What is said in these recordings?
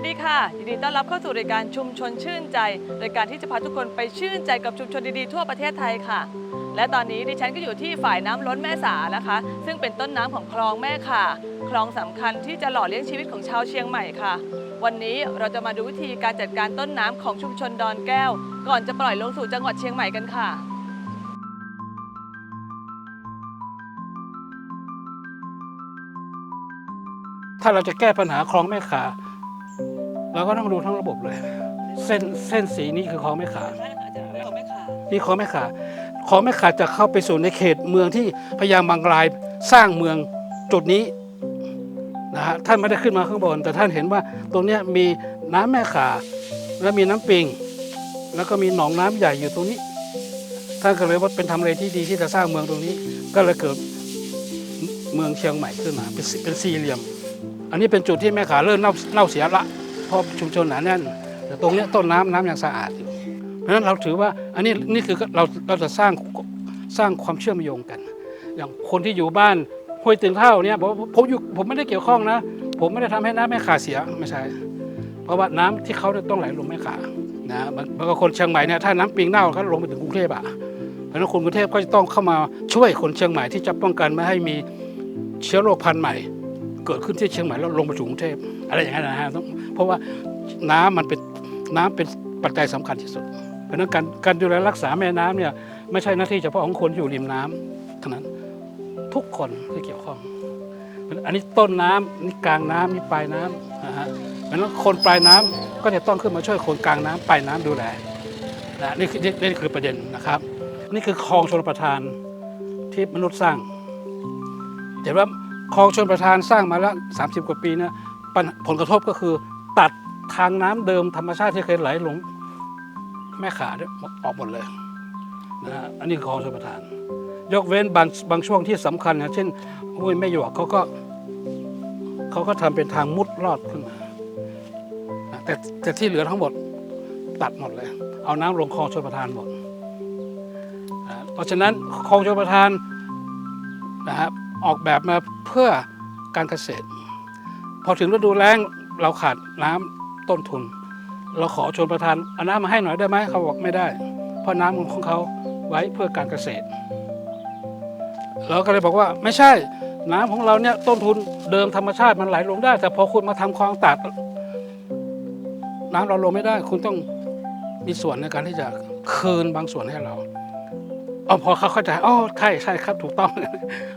วัสดีค่ะ ยินดีต้อนรับเข้าสู่รายการชุมชนชื่นใจ รายการที่จะพาทุกคนไปชื่นใจกับชุมชนดีๆทั่วประเทศไทยค่ะ และตอนนี้ดิฉันก็อยู่ที่ฝ่ายน้ำล้นแม่สานะคะ ซึ่งเป็นต้นน้ำของคลองแม่ค่ะ คลองสำคัญที่จะหล่อเลี้ยงชีวิตของชาวเชียงใหม่ค่ะ วันนี้เราจะมาดูวิธีการจัดการต้นน้ำของชุมชนดอนแก้ว ก่อนจะปล่อยลงสู่จังหวัดเชียงใหม่กันค่ะถ้าเราจะแก้ปัญหาคลองแม่ขา เราก็ต้องดูทั้งระบบเลย เส้นเส้นสีนี้คือคลองแม่ขานี่คลองแม่ขาคลองแม่ขาจะเข้าไปสู่ในเขตเมืองที่พยายามบางรายสร้างเมืองจุดนี้นะฮะท่านไม่ได้ขึ้นมาข้างบน แต่ท่านเห็นว่าตรงนี้มีน้ำแม่ขาและมีน้ำปิง แล้วก็มีหนองน้ำใหญ่อยู่ตรงนี้ ท่านก็เลยว่าเป็นทำเลที่ดีที่จะสร้างเมืองตรงนี้ ก็เลยเกิดเมืองเชียงใหม่ขึ้นมาเป็นเป็นสี่เหลี่ยม อันนี้เป็นจุดที่แม่ขาเริ่มเน่าเน่าเสียละ เพราะชุมชนหนาแน่นแต่ตรงนี้ต้นน้ำน้ำยังสะอาดอยู่เพราะฉะนั้นเราถือว่าอันนี้นี่คือเราเราจะสร้างสร้างความเชื่อมโยงกัน อย่างคนที่อยู่บ้านห้วยตึงเท่าเนี่ยบอกผมอยู่ผมไม่ได้เกี่ยวข้องนะ ผมไม่ได้ทำให้น้ำแม่ขาเสียไม่ใช่เพราะว่าน้ำที่เขาเนี่ยต้องไหลลงแม่ขานะบางบางคนเชียงใหม่เนี่ยถ้าน้ำปิงเน่าเขาลงไปถึงกรุงเทพอะเพราะฉะนั้นคนกรุงเทพก็จะต้องเข้ามาช่วยคนเชียงใหม่ที่จะป้องกันไม่ให้มีเชื้อโรคพันธุ์ใหม่ เกิดขึ้นที่เชียงใหม่แล้วลงมาสู่กรุงเทพอะไรอย่างนั้นนะฮะต้อง ราะว่าน้ำมันเป็นน้ำเป็นปัจจัยสำคัญที่สุด เพราะนั้นการการดูแลรักษาแม่น้ำเนี่ยไม่ใช่หน้าที่เฉพาะของคนอยู่ริมน้ำเท่านั้นทุกคนที่เกี่ยวข้อง อันนี้ต้นน้ำนี่กลางน้ำนี่ปลายน้ำนะฮะเพราะนั้นคนปลายน้ำก็จะต้องขึ้นมาช่วยคนกลางน้ำปลายน้ำดูแลนะนี่คือนี่คือประเด็นนะครับ นี่คือคลองชลประทานที่มนุษย์สร้างเห็นว่าคลองชนประทานสร้างมาแล้ว 30 กว่าปีนี่ยปัญผลกระทบก็คือ ทางน้ำเดิมธรรมชาติที่เคยไหลลงแม่ขาเนี่ยออกหมดเลยนะฮะอันนี้คือคลองชนประทาน ยกเว้นบางบางช่วงที่สำคัญนะเช่นห้วยแม่หยวกเขาก็เขาก็ทำเป็นทางมุดลอดขึ้นมาแต่แต่ที่เหลือทั้งหมดตัดหมดเลย เอาน้ำลงคลองชนประทานหมดเพราะฉะนั้นคลองชนประทานนะครับออกแบบมาเพื่อการเกษตร พอถึงฤดูแล้งเราขาดน้ำ ต้นทุน เราขอชนประทานเอาน้ำมาให้หน่อยได้ไหมเขาบอกไม่ได้ เพราะน้ำของเขาไว้เพื่อการเกษตร เราก็เลยบอกว่าไม่ใช่น้ำของเราเนี่ยต้นทุนเดิมธรรมชาติมันไหลลงได้ แต่พอคุณมาทำคลองตัด น้ำเราลงไม่ได้ คุณต้องมีส่วนในการที่จะคืนบางส่วนให้เราอ๋อพอเขาเข้าใจอ๋อใช่ใช่ครับถูกต้อง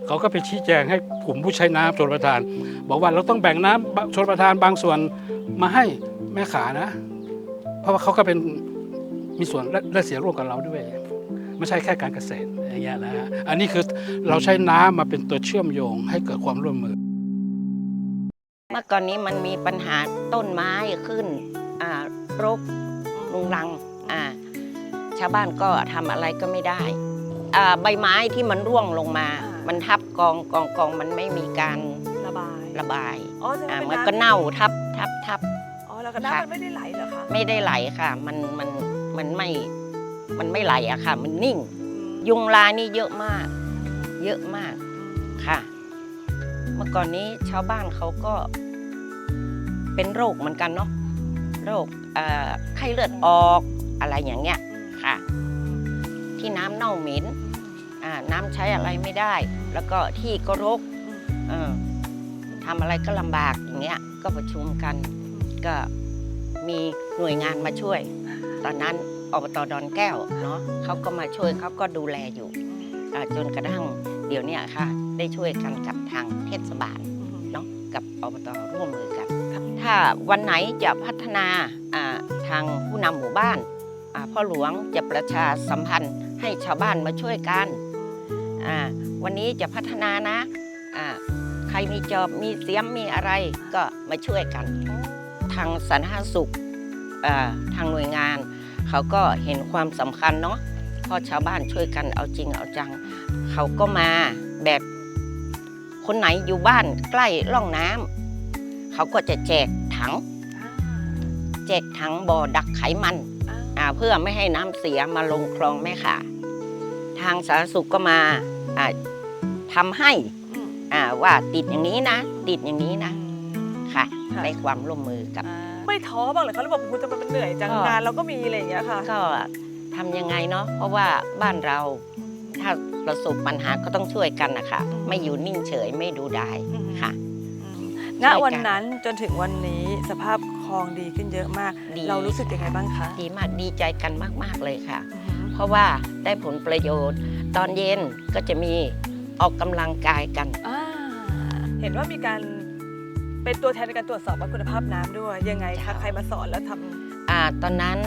เขาก็ไปชี้แจงให้กลุ่มผู้ใช้น้ำชนประทาน บอกว่าเราต้องแบ่งน้ำชนประทานบางส่วนมาให้ แม่ขานะ เพราะว่าเขาก็เป็นมีส่วนและและเสียร่วมกับเราด้วย ไม่ใช่แค่การเกษตรอย่างเงี้ยนะฮะอันนี้คือเราใช้น้ำมาเป็นตัวเชื่อมโยงให้เกิดความร่วมมือ เมื่อก่อนนี้มันมีปัญหาต้นไม้ขึ้นอ่ารกลุงรังอ่าชาวบ้านก็ทำอะไรก็ไม่ได้อ่าใบไม้ที่มันร่วงลงมาอ่ามัมันทับกองกองกองมันไม่มีการระบายระบายอ๋อจะอ่าเป็นมันน้ำก็เน่าทับทับทับ อ๋อแล้วก็น้ำมันไม่ได้ไหลเหรอคะไม่ได้ไหลค่ะ มันมันมันไม่มันไม่ไหลอะค่ะ มันนิ่งอืมยุงลายนี่เยอะมาก เยอะมากค่ะ เมื่อก่อนนี้ชาวบ้านเขาก็ เป็นโรคเหมือนกันเนาะโรคเอ่อไข้เลือดออกอะไรอย่างเงี้ยค่ะ ที่น้ำเน่าเหม็นอ่าน้ำใช้อะไรไม่ได้ แล้วก็ที่ก็รกเออทำอะไรก็ลำบากอย่างเงี้ย ก็ประชุมกันก็ มีหน่วยงานมาช่วย ตอนนั้นอบตดอนแก้วเนาะเขาก็มาช่วยเขาก็ดูแลอยู่จนกระทั่งเดี๋ยวนี้ค่ะ ได้ช่วยกันกับทางเทศบาลเนาะกับอบตร่วมมือกันถ้าวันไหนจะพัฒนาทางผู้นำหมู่บ้านพ่อหลวงจะประชาสัมพันธ์ให้ชาวบ้านมาช่วยกัน วันนี้จะพัฒนานะ ใครมีจอบมีเสียมมีอะไรก็มาช่วยกัน ทางสาธารณสุขเอ่อทางหน่วยงาน เขาก็เห็นความสำคัญเนาะเพราะชาวบ้านช่วยกันเอาจริงเอาจัง เขาก็มาแบบคนไหนอยู่บ้านใกล้ร่องน้ำเขาก็จะแจกถัง แจกถังบ่อดักไขมันอ่าเพื่อไม่ให้น้ำเสียมาลงคลองแม่ค่ะ ทางสาธารณสุขก็มาอ่าทำให้อืมอ่าว่าติดอย่างนี้นะ ติดอย่างนี้นะ ค่ะค่ะในความร่วมมือกับไม่ท้อบ้างเลยเขาเลยบอกคุณจะมันเหนื่อยจังก็งานเราก็มีอะไรอย่างเงี้ยค่ะ ก็ทำยังไงเนาะเพราะว่าบ้านเราถ้าประสบปัญหาก็ต้องช่วยกันนะคะอืมไม่อยู่นิ่งเฉยไม่ดูได้ค่ะณวันนั้นจนถึงวันนี้สภาพคลองดีขึ้นเยอะมากดีเรารู้สึกยังไงบ้างคะดีมากดีใจกันมากๆเลยค่ะอือหือเพราะว่าได้ผลประโยชน์ ตอนเย็นก็จะมีออกกำลังกายกันอ่าเห็นว่ามีการ เป็นตัวแทนในการตรวจสอบวัดคุณภาพน้ำด้วย ยังไงครัคะบใครมาสอนแล้วทำอาตอนนั้น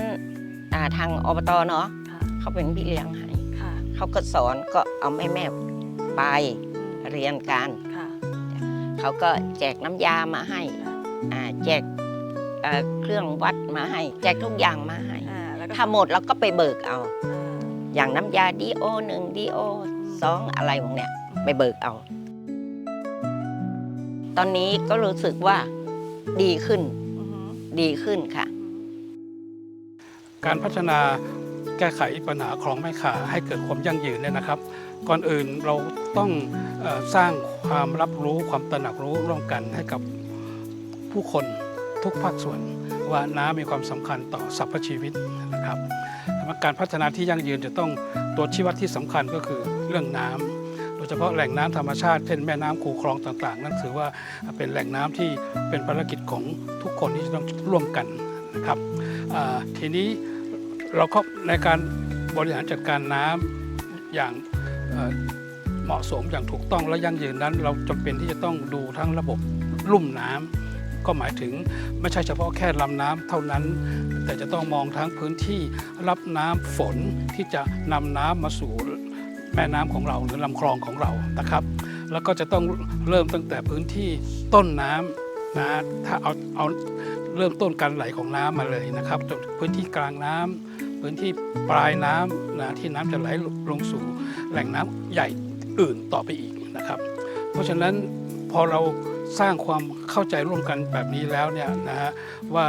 อ่าทางอบตเนาะค่ะ เขาเป็นพี่เลี้ยงให้ค่ะเขาก็สอนก็เอาแม่แม่ๆไปเรียนกัน ค่ะเขาก็แจกน้ำยามาให้ค่ะอ่าแจกเอ่อเครื่องวัดมาให้ แจกทุกอย่างมาให้ อ่าแล้วก็ถ้าหมดเราก็ไปเบิกเอา อ่าอย่างน้ำยาดีโอหนึ่งดีโอสองอะไรพวกเนี้ยไปเบิกเอา ตอนนี้ก็รู้สึกว่าดีขึ้นดีขึ้นค่ะ การพัฒนาแก้ไขปัญหาคลองแม่ขาให้เกิดความยั่งยืนเนี่ยนะครับ ก่อนอื่นเราต้องสร้างความรับรู้ความตระหนักรู้ร่วมกันให้กับผู้คนทุกภาคส่วนว่าน้ำมีความสำคัญต่อสรรพชีวิตนะครับการพัฒนาที่ยั่งยืนจะต้องตัวชี้วัดที่สำคัญก็คือเรื่องน้ำ ยเฉพาะแหล่งน้ำธรรมชาติเช่นแม่น้ำคูคลองต่างๆ นั่นถือว่าเป็นแหล่งน้ำที่เป็นภารกิจของทุกคนที่จะต้องร่วมกันนะครับทีนี้เราก็ในการบริหารจัดการน้ำอย่างเหมาะสมอย่างถูกต้องและยั่งยืนนั้น เราจำเป็นที่จะต้องดูทั้งระบบลุ่มน้ำก็หมายถึงไม่ใช่เฉพาะแค่ลำน้ำเท่านั้น แต่จะต้องมองทั้งพื้นที่รับน้ำฝนที่จะนำน้ำมาสู่ แม่น้ำของเราหรือลำคลองของเรานะครับ แล้วก็จะต้องเริ่มตั้งแต่พื้นที่ต้นน้ำนะถ้าเอาเอาเริ่มต้นการไหลของน้ำมาเลยนะครับจนพื้นที่กลางน้ำพื้นที่ปลายน้ำนะที่น้ำจะไหลลงสู่แหล่งน้ำใหญ่อื่นต่อไปอีกนะครับ เพราะฉะนั้นพอเราสร้างความเข้าใจร่วมกันแบบนี้แล้วเนี่ยนะฮะว่า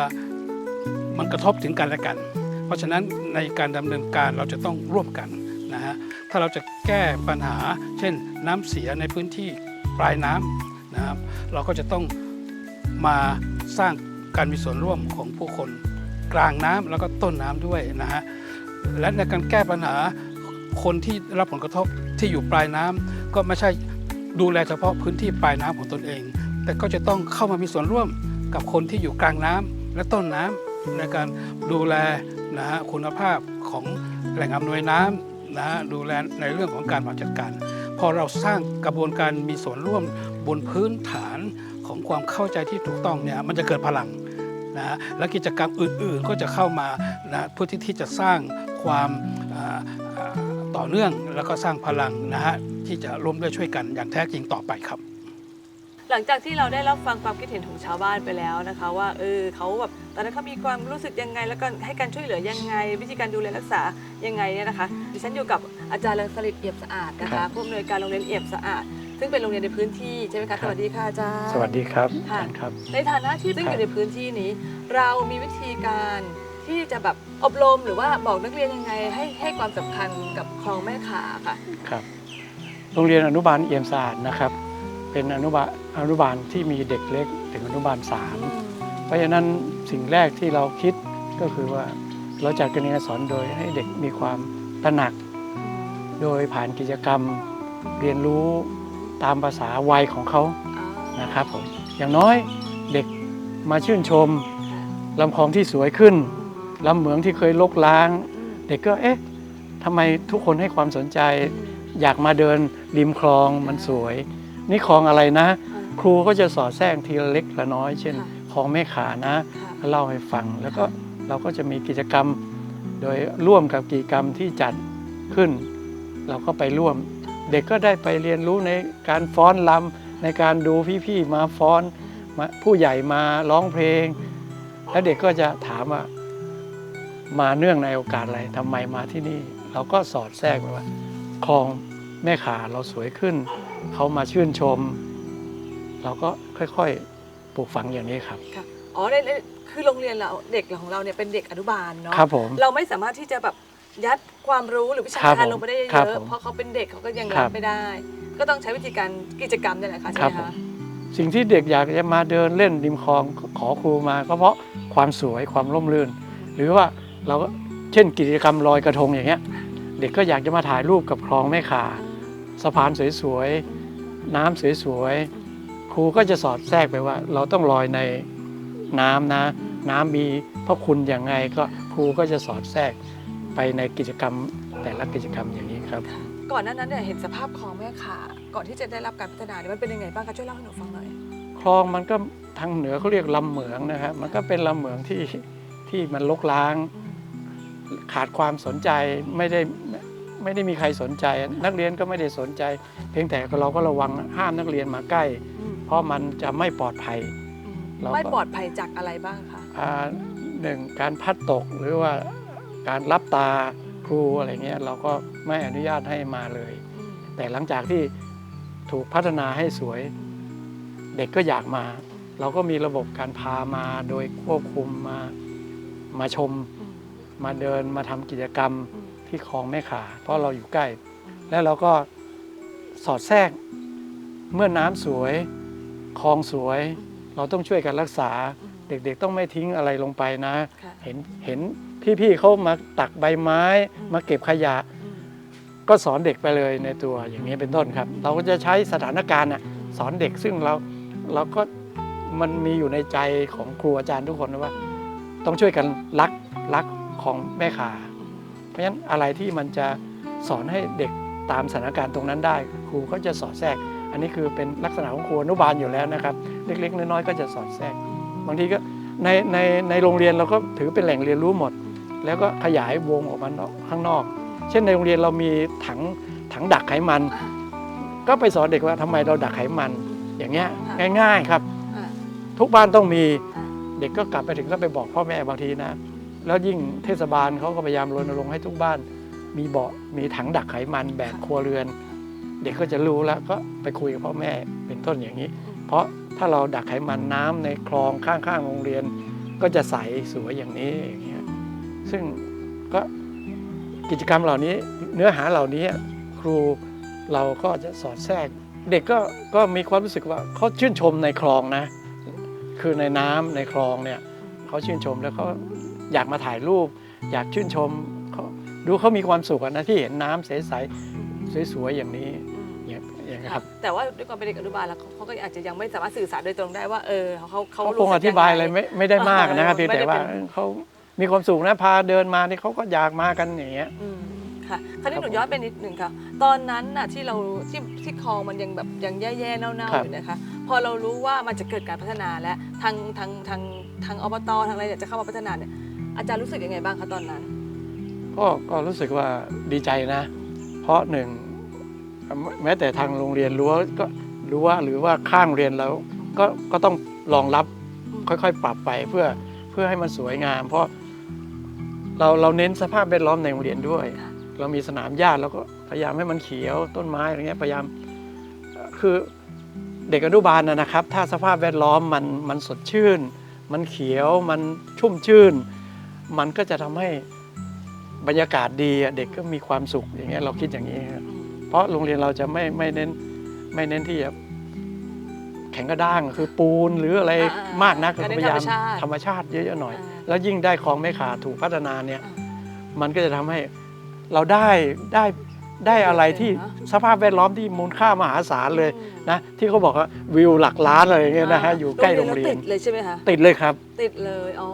มันกระทบถึงกันและกัน เพราะฉะนั้นในการดำเนินการเราจะต้องร่วมกันนะฮะ ถ้าเราจะแก้ปัญหา เช่นน้ำเสียในพื้นที่ปลายน้ำนะครับเราก็จะต้องมาสร้างการมีส่วนร่วมของผู้คนกลางน้ำแล้วก็ต้นน้ำด้วยนะฮะและในการแก้ปัญหาคนที่รับผลกระทบที่อยู่ปลายน้ำก็ไม่ใช่ดูแลเฉพาะพื้นที่ปลายน้ำของตนเอง แต่ก็จะต้องเข้ามามีส่วนร่วมกับคนที่อยู่กลางน้ำและต้นน้ำในการดูแลนะฮะคุณภาพของแหล่งอำนวยน้ำ นะดูแลในเรื่องของการบริหารจัดการ พอเราสร้างกระบวนการมีส่วนร่วมบนพื้นฐานของความเข้าใจที่ถูกต้องเนี่ยมันจะเกิดพลังนะฮะและกิจกรรมอื่นๆก็จะเข้ามานะเพื่อที่ที่จะสร้างความต่อเนื่องแล้วก็สร้างพลังนะฮะที่จะร่วมด้วยช่วยกันอย่างแท้จริงต่อไปครับ หลังจากที่เราได้รับฟังความคิดเห็นของชาวบ้านไปแล้วนะคะ ว่าเออเขาแบบตอนนั้นเขามีความรู้สึกยังไง แล้วก็ให้การช่วยเหลือยังไง วิธีการดูแลรักษายังไงเนี่ยนะคะ ดิฉันอยู่กับอาจารย์เรืองสลิดเอี่ยมสะอาดนะครัคะบผู้อำนวยการโรงเรียนเอี่ยมสะอาด ซึ่งเป็นโรงเรียนในพื้นที่ใช่ไหมครัคะบสวัสดีค่ะอาจารย์สวัสดีครับค่ะครับ ในฐานะที่ซึ่งคอรับยู่ในพื้นที่นี้ เรามีวิธีการที่จะแบบอบรมหรือว่าบอกนักเรียนยังไง ให้ให้ความสำคัญกับคลองแม่ขาค่ะครับ โรงเรียนอนุบาลเอี่ยมสะอาดนะครับ เป็นอนุบาลอนุบาลที่มีเด็กเล็กถึงอนุบาลสามเพราะฉะนั้นสิ่งแรกที่เราคิดก็คือว่าเราจัดการเรียนการสอนโดยให้เด็กมีความตระหนัก โดยผ่านกิจกรรมเรียนรู้ตามภาษาวัยของเขานะครับผมอย่างน้อยเด็กมาชื่นชมลำคลองที่สวยขึ้นลำเหมืองที่เคยลกล้าง เด็กก็เอ๊ะทำไมทุกคนให้ความสนใจ อยากมาเดินริมคลองมันสวย นี่คลองอะไรนะ ครูก็จะสอดแทรกทีละเล็กละน้อย เช่นค่ะคลองแม่ขานะค่ะก็เล่าให้ฟัง แล้วก็เราก็จะมีกิจกรรม โดยร่วมกับกิจกรรมที่จัดขึ้น เราก็ไปร่วม เด็กก็ได้ไปเรียนรู้ในการฟ้อนรำในการดูพี่ๆมาฟ้อนมาผู้ใหญ่มาร้องเพลง แล้วเด็กก็จะถามว่ามาเนื่องในโอกาสอะไรทำไมมาที่นี่ เราก็สอดแทรกไปว่าคลอง แม่ขาเราสวยขึ้น เขามาชื่นชม เราก็ค่อยๆปลูกฝังอย่างนี้ครับ ค่ะอ๋อในในคือโรงเรียนเราเด็กของเราเนี่ยเป็นเด็กอนุบาลเนาะครับผม เราไม่สามารถที่จะแบบยัดความรู้หรือวิชาครับการผมลงไปได้เยครับอะผมเพราะเขาเป็นเด็กเขาก็ยังครัรับบไม่ได้ ก็ต้องใช้วิธีการกิจกรรมนี่แหละค่ะใช่ครัไหบมผมคะสิ่งที่เด็กอยากจะมาเดินเล่นริมคลองขอครูมาก็เพราะความสวยความร่มรื่น หรือว่าเราก็เช่นกิจกรรมลอยกระทงอย่างเงี้ย เด็กก็อยากจะมาถ่ายรูปกับคลองแม่ขา สะพานสวยๆน้ำสวยๆครูก็จะสอดแทรกไปว่า เราต้องลอยในน้ำนะ น้ำมีพระคุณอย่างไงก็ครูก็จะสอดแทรกไปในกิจกรรมแต่ละกิจกรรมอย่างนี้ครับ ก่อนหน้านั้นเนี่ยเห็นสภาพคลองแม่ขาก่อนที่จะได้รับการพัฒนาเนี่ยมันเป็นยังไงบ้างคะช่วยเล่าให้หนูฟังหน่อยคลองมันก็ทางเหนือเขาเรียกลำเหมืองนะครับมันก็เป็นลำเหมืองที่ที่มันลกล้าง ขาดความสนใจไม่ได้ ไม่ไม่ได้มีใครสนใจ นักเรียนก็ไม่ได้สนใจ เพียงแต่เราก็ระวังห้ามนักเรียนมาใกล้ เพราะมันจะไม่ปลอดภัยเราก็ไม่ปลอดภัยจากอะไรบ้างคะอ่าหนึ่งการพัดตกหรือว่าการรับตาครูอะไรเงี้ยเราก็ไม่อนุญาตให้มาเลย แต่หลังจากที่ถูกพัฒนาให้สวย เด็กก็อยากมา เราก็มีระบบการพามาโดยควบคุมมามาชม มาเดินมาทำกิจกรรม ที่คลองแม่ขา เพราะเราอยู่ใกล้ แล้วเราก็สอดแทรกเมื่อน้ำสวยคลองสวย เราต้องช่วยกันรักษา เด็กๆต้องไม่ทิ้งอะไรลงไปนะค่ะเห็นเห็นพี่ๆเขามาตักใบไม้ มาเก็บขยะ ก็สอนเด็กไปเลยในตัวอย่างนี้เป็นต้นครับ เราก็จะใช้สถานการณ์น่ะสอนเด็กซึ่งเราเราก็มันมีอยู่ในใจของครูอาจารย์ทุกคนนะว่า ต้องช่วยกันรักรักของแม่ขาเพ ราะฉะนั้นอะไรที่มันจะสอนให้เด็กตามสถานการณ์ตรงนั้นได้ ครูก็จะสอดแทรก อันนี้คือเป็นลักษณะของครูอนุบาลอยู่แล้วนะครับ เล็ก ๆ น้อยๆก็จะสอดแทรก บางทีก็ในในในโรงเรียนเราก็ถือเป็นแหล่งเรียนรู้หมด แล้วก็ขยายวงออกมานอกข้างนอก เช่นในโรงเรียนเรามีถังถังดักไขมัน ก็ไปสอนเด็กว่าทำไมเราดักไขมัน อย่างเงี้ยง่าย ๆครับอ่าทุกบ้านต้องมีอ่าเด็กก็กลับไปถึงก็ไปบอกพ่อแม่บางทีนะ แล้วยิ่งเทศบาลเขาก็พยายามรณรงค์ให้ทุกบ้าน มีเบาะมีถังดักไขมันแบบครัวเรือน เด็กก็จะรู้แล้วก็ไปคุยกับพ่อแม่เป็นต้นอย่างนี้ เพราะถ้าเราดักไขมันน้ำในคลองข้างๆโรงเรียน ก็จะใสสวยอย่างนี้อย่างเงี้ยซึ่งก็กิจกรรมเหล่านี้เนื้อหาเหล่านี้ครูเราก็จะสอดแทรก เด็กก็ก็มีความรู้สึกว่าเขาชื่นชมในคลองนะ คือในน้ำในคลองเนี่ยเขาชื่นชมแล้วเขา อยากมาถ่ายรูป อยากชื่นชมเขาดูเขามีความสุขอะนะที่เห็นน้ำใสๆสวยๆอย่างนี้อย่างอย่างนี้ยครับแต่ว่าด้วยความเป็นเด็กอนุบาลแล้วเขาเขาก็อาจจะยังไม่สามารถสื่อสารโดยตรงได้ว่าเออเขาเขาเขารู้คงสึอกธิบายอะไรงงไม่ไม่ได้มากนะครับเออเพียงแต่ว่าไม่ได้เป็นเขามีความสุขนะพาเดินมานี่เขาก็อยากมากันอย่างเงี้ยอืมค่ะคราวนี้ครับหนูย้อนไปนิดหนึ่งค่ะ ตอนนั้นน่ะที่เราที่ที่คลองมันยังแบบยังแย่ๆเน่าๆครับอยู่นะคะ พอเรารู้ว่ามันจะเกิดการพัฒนาและทางทางทางทางอบตทางอะไรเนี่ยจะเข้ามาพัฒนาเนี่ย อาจารย์รู้สึกยังไงบ้างคะตอนนั้น ก็ก็รู้สึกว่าดีใจนะ เพราะหนึ่งแม้แต่ทางโรงเรียนรั้วก็รั้วหรือว่าข้างเรียนแล้ว ก็ก็ต้องรองรับอืมค่อยๆ ปรับไปเพื่อเพื่อให้มันสวยงาม เพราะเราเราเน้นสภาพแวดล้อมในโรงเรียนด้วย เรามีสนามหญ้าเราก็พยายามให้มันเขียวต้นไม้อะไรเงี้ยพยายามคือเด็กอนุบาลนะนะครับ ถ้าสภาพแวดล้อมมันมันสดชื่น มันเขียวมันชุ่มชื่น มันก็จะทำให้บรรยากาศดีอะเด็กก็มีความสุขอย่างเงี้ยเราคิดอย่างนี้ครับเพราะโรงเรียนเราจะไม่ไม่เน้นไม่เน้นที่จะแข็งกระด้างคือปูนหรืออะไรอ่าๆมากนักก็เราเน้นพยายามธรรมชาติธรรมชาติเยอะๆหน่อยอ่าแล้วยิ่งได้คลองไม่ขาดถูกพัฒนาเนี่ยอ่ามันก็จะทำให้เราได้ได้ได้อะไรที่เนอะสภาพแวดล้อมที่มูลค่ามหาศาลเลยนะที่เขาบอกว่าวิวหลักล้านอะไรอย่างเงี้ยนะฮะอยู่ใกล้โรงเรียนติดเลยใช่ไหมคะติดเลยครับ ติดเลยอ๋อ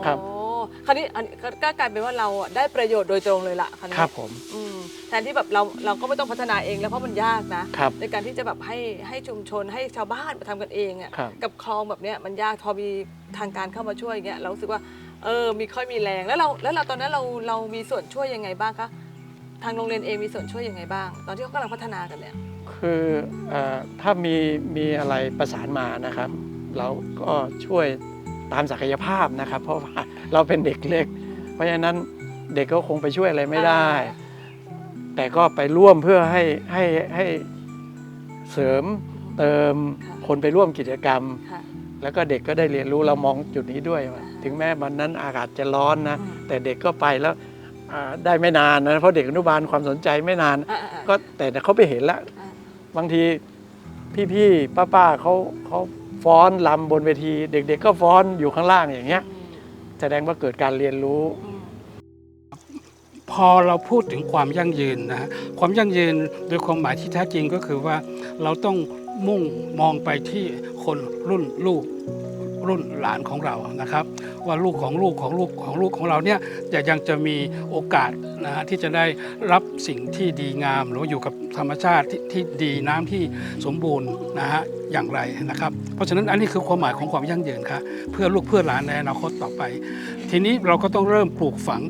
ครับคราวนี้อันก็ก็กลายเป็นว่าเราอะได้ประโยชน์โดยตรงเลยล่ะคราวนี้ครับผม อืมแทนที่แบบเราเราก็ไม่ต้องพัฒนาเองแล้วเพราะมันยากนะครับ ในการที่จะแบบให้ให้ชุมชนให้ชาวบ้านมาทำกันเองอะครับ กับคลองแบบเนี้ยมันยากพอมีทางการเข้ามาช่วยอย่างเงี้ยเรารู้สึกว่าเออมีค่อยมีแรงแล้วเราแล้วเราตอนนั้นเราเรามีส่วนช่วยยังไงบ้างคะทางโรงเรียนเองมีส่วนช่วยยังไงบ้าง ตอนที่เขากำลังพัฒนากันเนี่ยคือเออถ้ามีมีอะไรประสานมานะครับ เราก็ช่วย ตามศักยภาพนะครับ เพราะว่าเราเป็นเด็กเล็ก เพราะฉะนั้นเด็กก็คงไปช่วยอะไรไม่ได้ แต่ก็ไปร่วมเพื่อให้ให้ให้เสริมเติมค่ะคนไปร่วมกิจกรรม ค่ะ แล้วก็เด็กก็ได้เรียนรู้เรามองจุดนี้ด้วยว่าถึงแม้วันนั้นอากาศจะร้อนนะ อืม แต่เด็กก็ไปแล้วอ่าได้ไม่นานนะเพราะเด็กอนุบาลความสนใจไม่นาน อ่าอ่าอ่าก็แต่เขาไปเห็นแล้ว อ่าบางทีพี่ๆป้าๆเขาเขา ฟ้อนลำบนเวที เด็ก ๆ ก็ฟ้อนอยู่ข้างล่างอย่างเงี้ย แสดงว่าเกิดการเรียนรู้อืมพอเราพูดถึงความยั่งยืนนะฮะความยั่งยืนโดยความหมายที่แท้จริงก็คือว่าเราต้องมุ่งมองไปที่คนรุ่นลูกรุ่นหลานของเรานะครับ ว่าลูกของลูกของลูกของลูกของเราเนี่ยจะยังจะมีโอกาสนะฮะที่จะได้รับสิ่งที่ดีงาม หรือว่าอยู่กับ ธรรมชาติที่ดีน้ำที่สมบูรณ์นะฮะอย่างไรนะครับ เพราะฉะนั้นอันนี้คือความหมายของความยั่งยืนครับเพื่อลูกเพื่อหลานในอนาคตต่อไป ทีนี้เราก็ต้องเริ่มปลูกฝัง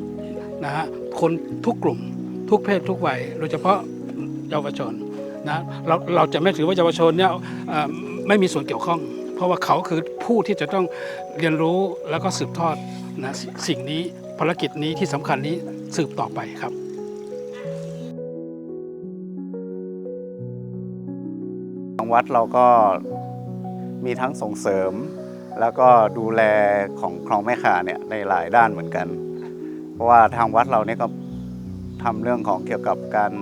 นะฮะคนทุกกลุ่ม ทุกเพศทุกวัยโดยเฉพาะเยาวชนนะเราเราจะไม่ถือว่าเยาวชนเนี่ยไม่มีส่วนเกี่ยวข้อง เพราะว่าเขาคือผู้ที่จะต้องเรียนรู้แล้วก็สืบทอดนะสิสิ่งนี้ภารกิจนี้ที่สำคัญนี้สืบต่อไปครับางวัดเราก็มีทั้งส่งเสริม แล้วก็ดูแลของคลองแม่ขาเนี่ยในหลายด้านเหมือนกัน เพราะว่าทางวัดเราเนี่ยก็ทำเรื่องของเกี่ยวกับการ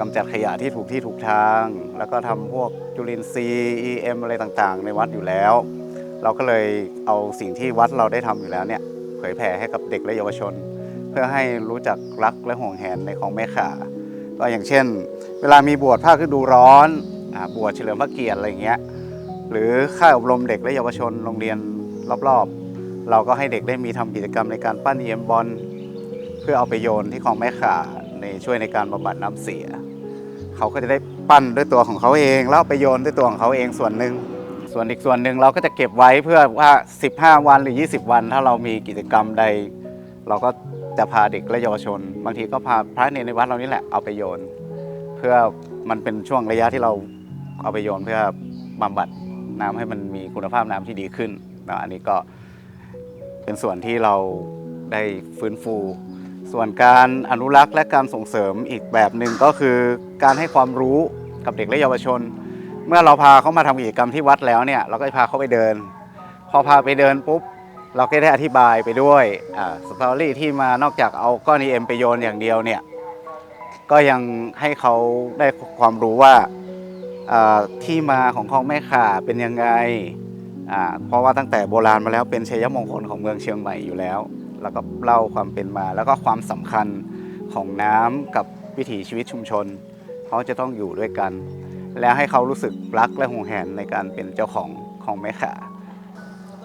กำจัดขยะที่ถูกที่ถูกทาง แล้วก็ทำพวกจุลินทรีย์ EM อะไรต่างๆ ในวัดอยู่แล้ว เราก็เลยเอาสิ่งที่วัดเราได้ทำอยู่แล้วเนี่ยเผยแผ่ให้กับเด็กและเยาวชน เพื่อให้รู้จักรักและห่วงแหนในคลองแม่ขาก็อย่างเช่น เวลามีบวชภาคฤดูร้อน บวชเฉลิมพระเกียรติอะไรอย่างเงี้ยหรือค่ายอบรมเด็กและเยาวชนโรงเรียนรอบๆ เราก็ให้เด็กได้มีทำกิจกรรมในการปั้นเอียมบอลเพื่อเอาไปโยนที่คลองแม่ข่าในช่วยในการบำบัดน้ำเสีย เขาก็จะได้ปั้นด้วยตัวของเขาเอง แล้วเอาไปโยนด้วยตัวของเขาเองส่วนหนึ่งส่วนอีกส่วนหนึ่งเราก็จะเก็บไว้เพื่อว่า 15 วันหรือ 20 วัน ถ้าเรามีกิจกรรมใด เราก็จะพาเด็กและเยาวชน บางทีก็พาพระเนรในวัดเรานี่แหละเอาไปโยน เพื่อมันเป็นช่วงระยะที่เรา เอาไปโยนเพื่อบำบัดน้ำให้มันมีคุณภาพน้ำที่ดีขึ้นนะอันนี้ก็เป็นส่วนที่เราได้ฟื้นฟู ส่วนการอนุรักษ์และการส่งเสริมอีกแบบหนึ่งก็คือการให้ความรู้กับเด็กและเยาวชน เมื่อเราพาเขามาทำกิจกรรมที่วัดแล้วเนี่ยเราก็จะพาเขาไปเดิน พอพาไปเดินปุ๊บเราก็ได้อธิบายไปด้วยสตอรี่ที่มานอกจากเอาก้อนเอ็มไปโยนอย่างเดียวเนี่ยก็ยังให้เขาได้ความรู้ว่า ที่มาของคลองแม่ข่าเป็นยังไงเพราะว่าตั้งแต่โบราณมาแล้วเป็นชัยมงคลของเมืองเชียงใหม่อยู่แล้ว แล้วก็เล่าความเป็นมา แล้วก็ความสำคัญของน้ำกับวิถีชีวิตชุมชนเขาจะต้องอยู่ด้วยกัน แล้วให้เขารู้สึกรักและห่วงแหนในการเป็นเจ้าของของแม่ข่า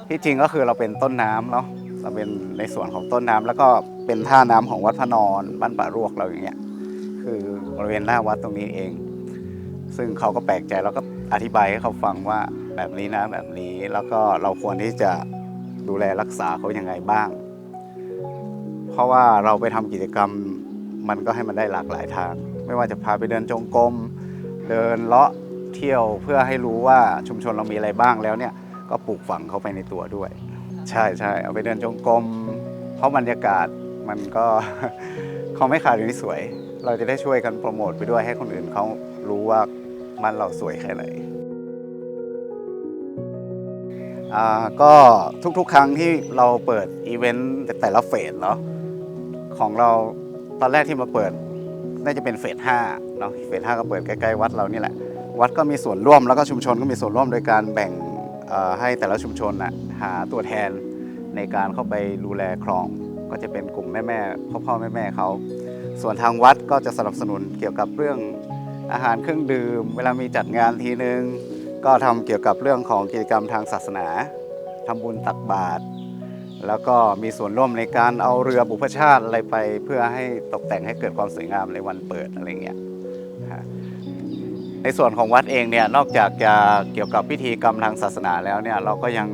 ที่จริงก็คือเราเป็นต้นน้ำเนาะเราเป็นในส่วนของต้นน้ำแล้วก็เป็นท่าน้ำของวัดพระนอนบ้านป่ารวกเราอย่างเงี้ยคือบริเวณหน้าวัดตรงนี้เอง ซึ่งเขาก็แปลกใจแล้วก็อธิบายให้เขาฟังว่าแบบนี้นะแบบนี้แล้วก็เราควรที่จะดูแลรักษาเขายังไงบ้าง เพราะว่าเราไปทำกิจกรรมมันก็ให้มันได้หลากหลายทาง ไม่ว่าจะพาไปเดินจงกรมเดินเลาะเที่ยวเพื่อให้รู้ว่าชุมชนเรามีอะไรบ้างแล้วเนี่ยก็ปลูกฝังเข้าไปในตัวด้วย ใช่ใช่เอาไปเดินจงกรมเพราะบรรยากาศมันก็เขาไม่ขาดอยู่ที่สวย เราจะได้ช่วยกันโปรโมทไปด้วยให้คนอื่นเขารู้ว่า บ้านเราสวยแค่ไหนอ่าก็ทุกๆ ครั้งที่เราเปิดอีเวนต์แต่ละเฟสเนาะของเราตอนแรกที่มาเปิดน่าจะเป็นเฟส5เนาะเฟส5ก็เปิดใกล้ๆวัดเรานี่แหละ วัดก็มีส่วนร่วมแล้วก็ชุมชนก็มีส่วนร่วมโดยการแบ่งอ่อให้แต่ละชุมชนนะหาตัวแทนในการเข้าไปดูแลคลอง ก็จะเป็นกลุ่มแม่ๆพ่อพ่อแม่แม่ๆเขาส่วนทางวัดก็จะสนับสนุนเกี่ยวกับเรื่อง อาหารเครื่องดื่ม เวลามีจัดงานทีนึง ก็ทำเกี่ยวกับเรื่องของกิจกรรมทางศาสนาทำบุญตักบาตรแล้วก็มีส่วนร่วมในการเอาเรือบุพชาติอะไรไป เพื่อให้ตกแต่งให้เกิดความสวยงามในวันเปิดอะไรเงี้ยในส่วนของวัดเองเนี่ยนอกจากจะเกี่ยวกับพิธีกรรมทางศาสนาแล้วเนี่ยเราก็ยัง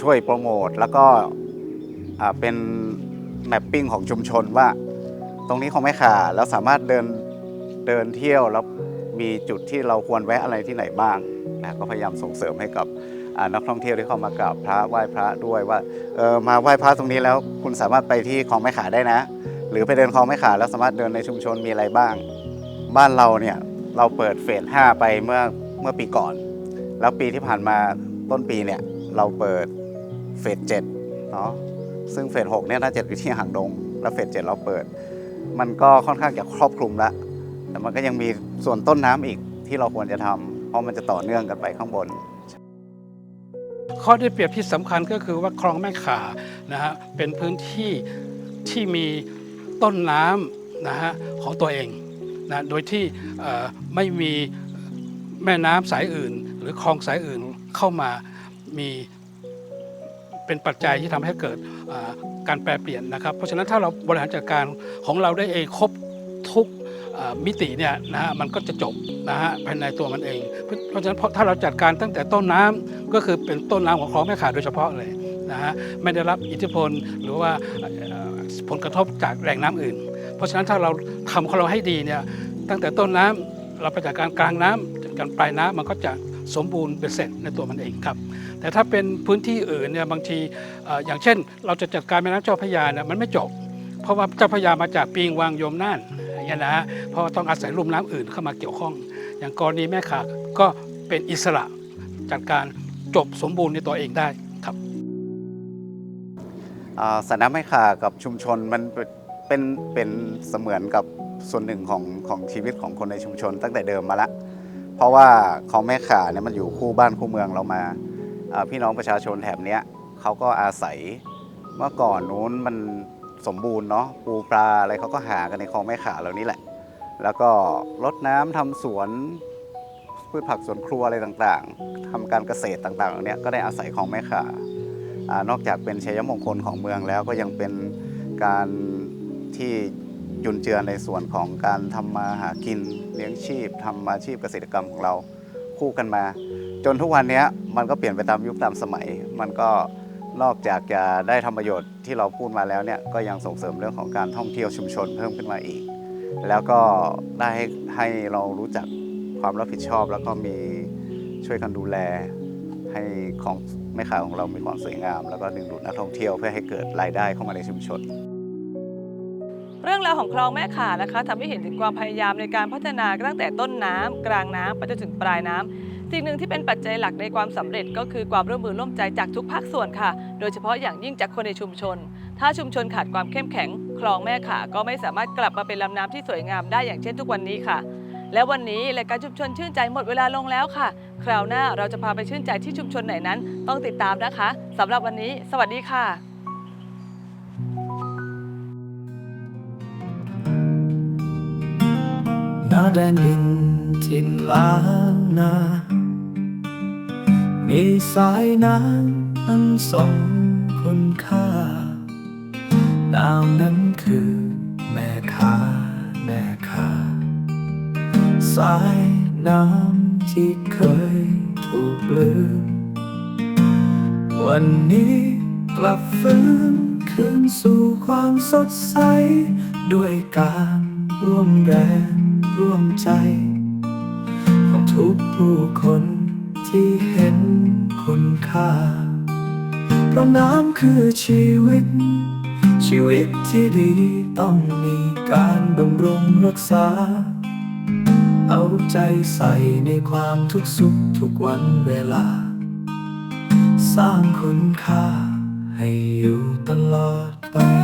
ช่วยโปรโมทแล้วก็เป็นแมปปิ้งของชุมชนว่า ตรงนี้ของไม่ขาดแล้วสามารถเดิน เดินเที่ยวแล้วมีจุดที่เราควรแวะอะไรที่ไหนบ้างนะก็พยายามส่งเสริมให้กับนักท่องเที่ยวที่เข้ามากราบพระไหว้พระด้วยว่าเออมาไหว้พระตรงนี้แล้วคุณสามารถไปที่คลองไม้ขาได้นะ หรือไปเดินคลองไม้ขาแล้วสามารถเดินในชุมชนมีอะไรบ้าง บ้านเราเนี่ยเราเปิดเฟส5ไปเมื่อเมื่อปีก่อน แล้วปีที่ผ่านมาต้นปีเนี่ยเราเปิดเฟส7เนาะซึ่งเฟส6เนี่ยน่าจะอยู่ที่หางดง แล้วเฟส7เราเปิด มันก็ค่อนข้างจะครอบคลุมล้ว แต่มันก็ยังมีส่วนต้นน้ำอีกที่เราควรจะทำเพราะมันจะต่อเนื่องกันไปข้างบน ข้อได้เปรียบที่สำคัญก็คือว่าคลองแม่ข่านะฮะเป็นพื้นที่ที่มีต้นน้ำนะฮะของตัวเองนะโดยที่ไม่มีแม่น้ำสายอื่น หรือคลองสายอื่นเข้ามามีเป็นปัจจัยที่ทำให้เกิดการแปรเปลี่ยนนะครับ เพราะฉะนั้นถ้าเราบริหารจัดการของเราได้เองครบ มิติเนี่ยนะฮะมันก็จะจบนะฮะภายในตัวมันเอง เพราะฉะนั้นถ้าเราจัดการตั้งแต่ต้นน้ำก็คือเป็นต้นน้ำของคลองแม่ขาโดยเฉพาะเลยนะฮะไม่ได้รับอิทธิพลหรือว่าผลกระทบจากแหล่งน้ำอื่น เพราะฉะนั้นถ้าเราทำของเราให้ดีเนี่ยตั้งแต่ต้นน้ำเราไปจัดการกลางน้ำจัดการปลายน้ำมันก็จะสมบูรณ์เป็นเสร็จในตัวมันเองครับ แต่ถ้าเป็นพื้นที่อื่นเนี่ยบางทีอย่างเช่น เราจะจัดการแม่น้ำเจ้าพระยาเนี่ยมันไม่จบ เพราะว่าเจ้าพระยามาจากปีงวางยมน่าน เงี้ยนะฮะเพราะต้องอาศัยลุ่มน้ำอื่นเข้ามาเกี่ยวข้อง อย่างกรณีแม่ขาก็เป็นอิสระจัดการจบสมบูรณ์ในตัวเองได้ครับอ่าสนามไม้ขากับชุมชนมันเป็นเป็นเสมือนกับส่วนหนึ่งของของชีวิตของคนในชุมชน ตั้งแต่เดิมมาละเพราะว่าของแม่ขาเนี่ยมันอยู่คู่บ้านคู่เมืองเรามาอ่าพี่น้องประชาชนแถบเนี้ยเขาก็อาศัยเมื่อก่อนนู้นมัน สมบูรณ์เนาะปูปลาอะไรเขาก็หากันในคลองแม่ขาเหล่านี้แหละ แล้วก็รดน้ำทำสวนพืชผักสวนครัวอะไรต่างๆทำการเกษตรต่างๆเหล่านี้ก็ได้อาศัยคลองแม่ขาอานอกจากเป็นชัยมงคลของเมืองแล้วก็ยังเป็นการที่จุนเจือในส่วนของการทำมาหากินเลี้ยงชีพทำอาชีพเกษตรกรรมของเราคู่กันมา จนทุกวันนี้มันก็เปลี่ยนไปตามยุคตามสมัย มันก็ นอกจากจะได้ทำประโยชน์ที่เราพูดมาแล้วเนี่ยก็ยังส่งเสริมเรื่องของการท่องเที่ยวชุมชนเพิ่มขึ้นมาอีก แล้วก็ได้ให้ให้เรารู้จักความรับผิดชอบ แล้วก็มีช่วยกันดูแล ให้ของแม่ค้าของเรามีความสวยงาม แล้วก็ดึงดูดนักท่องเที่ยวเพื่อให้เกิดรายได้เข้ามาในชุมชน เรื่องราวของคลองแม่ข่านะคะทำให้เห็นถึงความพยายามในการพัฒนาตั้งแต่ต้นน้ำกลางน้ำไปจนถึงปลายน้ำ สิ่งหนึ่งที่เป็นปัจจัยหลักในความสำเร็จ ก็คือความร่วมมือร่วมใจจากทุกภาคส่วนค่ะ โดยเฉพาะอย่างยิ่งจากคนในชุมชน ถ้าชุมชนขาดความเข้มแข็ง คลองแม่ขาก็ไม่สามารถกลับมาเป็นลำน้ำที่สวยงามได้อย่างเช่นทุกวันนี้ค่ะ และวันนี้รายการชุมชนชื่นใจหมดเวลาลงแล้วค่ะ คราวหน้าเราจะพาไปชื่นใจที่ชุมชนไหนนั้น ต้องติดตามนะคะสำหรับวันนี้ สวัสดีค่ะนาแดนดินทินล้านนา มีสายน้ำอันทรงคุณค่า น้ำนั้นคือแม่ค้าแม่ค้า สายน้ำที่เคยถูกลืม วันนี้กลับฟื้นคืนสู่ความสดใส ด้วยการร่วมแรงร่วมใจ ของทุกผู้คนที่เห็น คุณค่า เพราะน้ำคือชีวิต ชีวิตที่ดีต้องมีการบำรุงรักษา เอาใจใส่ในความทุกสุขทุกวันเวลา สร้างคุณค่าให้อยู่ตลอดไป